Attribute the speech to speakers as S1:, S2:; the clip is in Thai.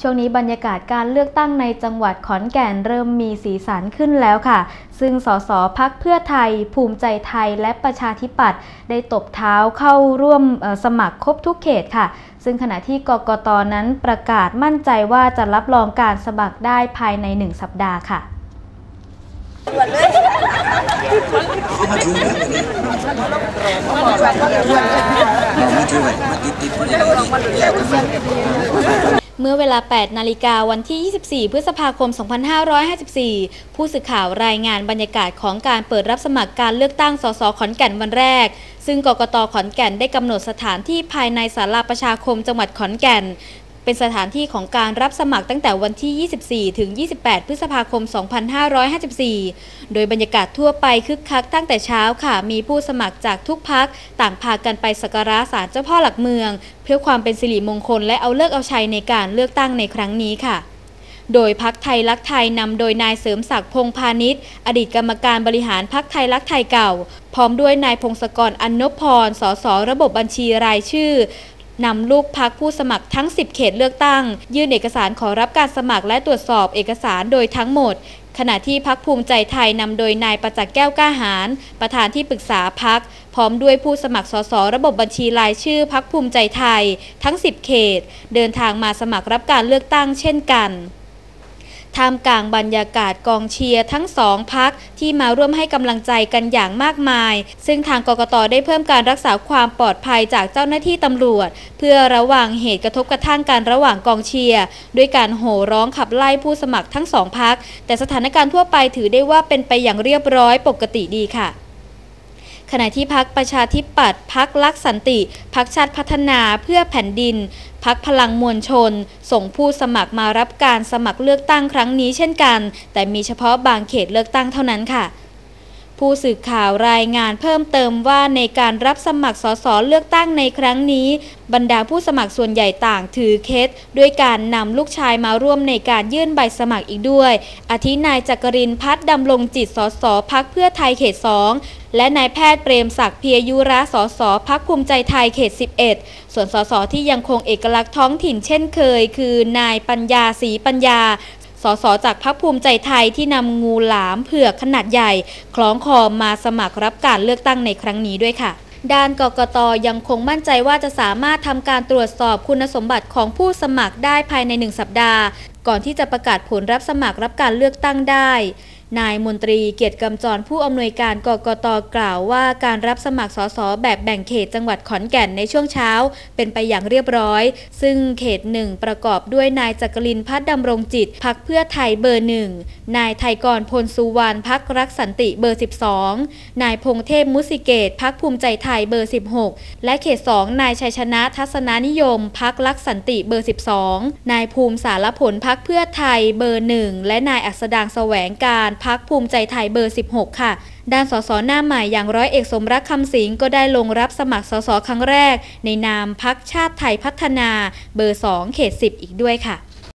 S1: ช่วงนี้บรรยากาศการเลือกตั้งในจังหวัดขอนแก่นเริ่มมีสีสันขึ้นแล้วค่ะ ซึ่งสสพักเพื่อไทย ภูมิใจไทยและประชาธิปัตย์ได้ตบเท้าเข้าร่วมเอ่อสมัครครบทุกเขตค่ะ ซึ่งขณะที่กกตนั้นประกาศมั่นใจว่าจะรับรองการสมัครได้ภายใน 1 สัปดาห์ค่ะ
S2: มา
S1: เมื่อเวลา 8 นาฬิกาวันที่ 24 พฤษภาคม 2554 ผู้สื่อข่าวรายงานบรรยากาศของการเปิดรับสมัครการเลือกตั้ง สส ขอนแก่นวันแรก ซึ่งกกต ขอนแก่นได้กำหนดสถานที่ภายในศาลาประชาคมจังหวัดขอนแก่น เป็นสถานที่ของการรับสมัครตั้งแต่วันที่ 24 ถึง 28 พฤษภาคม 2554 โดยบรรยากาศทั่วไปคึกคักตั้งแต่เช้าค่ะ มีผู้สมัครจากทุกพักต่างพากันไปสักการะศาลเจ้าพ่อหลักเมือง เพื่อความเป็นสิริมงคลและเอาเลิกเอาชัยในการเลือกตั้งในครั้งนี้ค่ะโดยพักไทยรักไทยนำโดยนายเสริมศักดิ์พงพาณิชย์อดีตกรรมการบริหารพักไทยรักไทยเก่า พร้อมด้วยนายพงศกรอันนพพรสสระบบบัญชีรายชื่อ นำลูกพักผู้สมัครทั้ง 10 เขตเลือกตั้ง ยื่นเอกสารขอรับการสมัครและตรวจสอบเอกสารโดยทั้งหมด ขณะที่พักภูมิใจไทยนำโดยนายประจักษ์แก้วก้าหาร ประธานที่ปรึกษาพัก พร้อมด้วยผู้สมัครสสระบบบัญชีรายชื่อพักภูมิใจไทย ทั้ง 10 เขต เดินทางมาสมัครรับการเลือกตั้งเช่นกัน ท่ามกลางบรรยากาศกองเชียร์ทั้งสองพักที่มาร่วมให้กำลังใจกันอย่างมากมาย ซึ่งทางกกตได้เพิ่มการรักษาความปลอดภัยจากเจ้าหน้าที่ตำรวจ เพื่อระวังเหตุกระทบกระทั่งกันระหว่างกองเชียร์ด้วยการโห่ร้องขับไล่ผู้สมัครทั้งสองพักแต่สถานการณ์ทั่วไปถือได้ว่าเป็นไปอย่างเรียบร้อยปกติดีค่ะ ขณะที่พักประชาธิปัตย์พักลักษันติ พักชาติพัฒนาเพื่อแผ่นดิน พักพลังมวลชน ส่งผู้สมัครมารับการสมัครเลือกตั้งครั้งนี้เช่นกัน แต่มีเฉพาะบางเขตเลือกตั้งเท่านั้นค่ะ ผู้สื่อข่าวรายงานเพิ่มเติมว่าในการรับสมัครสสเลือกตั้งในครั้งนี้ บรรดาผู้สมัครส่วนใหญ่ต่างถือเคสด้วยการนำลูกชายมาร่วมในการยื่นใบสมัครอีกด้วย อาทินายจักรินพัฒน์ดำรงจิตสสพักเพื่อไทยเขต2และนายแพทย์เปรมศักดิ์เพียยุระสสพักภูมิใจไทยเขต 11 ส่วนสสที่ยังคงเอกลักษณ์ท้องถิ่นเช่นเคย คือนายปัญญาศรีปัญญา สสจากพรรคภูมิใจไทยที่นำงูหลามเผือกขนาดใหญ่ คล้องคอมาสมัครรับการเลือกตั้งในครั้งนี้ด้วยค่ะด้านกกตยังคงมั่นใจว่าจะสามารถทำการตรวจสอบคุณสมบัติของผู้สมัครได้ภายในหนึ่งสัปดาห์ ก่อนที่จะประกาศผลรับสมัครรับการเลือกตั้งได้ นายมนตรีเกียรติกำจรผู้อำนวยการกกตกล่าวว่าการรับสมัครสสแบบแบ่งเขตจังหวัดขอนแก่นในช่วงเช้า เป็นไปอย่างเรียบร้อย ซึ่งเขตหนึ่งประกอบด้วยนายจักรินพัฒน์ดำรงจิตพักเพื่อไทยเบอร์หนึ่งนายไทยกรพลสุวรรณพักรักสันติเบอร์ 12 นายพงเทพมุสิเกตพักภูมิใจไทยเบอร์ 16 และเขต2นายชัยชนะทัศนานิยมพักรักสันติเบอร์ 12 นายภูมิสารผลพักเพื่อไทยเบอร์หนึ่งและนายอัสดางแสวงการพักภูมิใจไทยเบอร์ 16 ค่ะ ด้านสสหน้าใหม่อย่างร้อยเอกสมรักคำสิงก็ได้ลงรับสมัครสสครั้งแรก ในนามพักชาติไทยพัฒนาเบอร์ 2 เขต 10 อีกด้วยค่ะ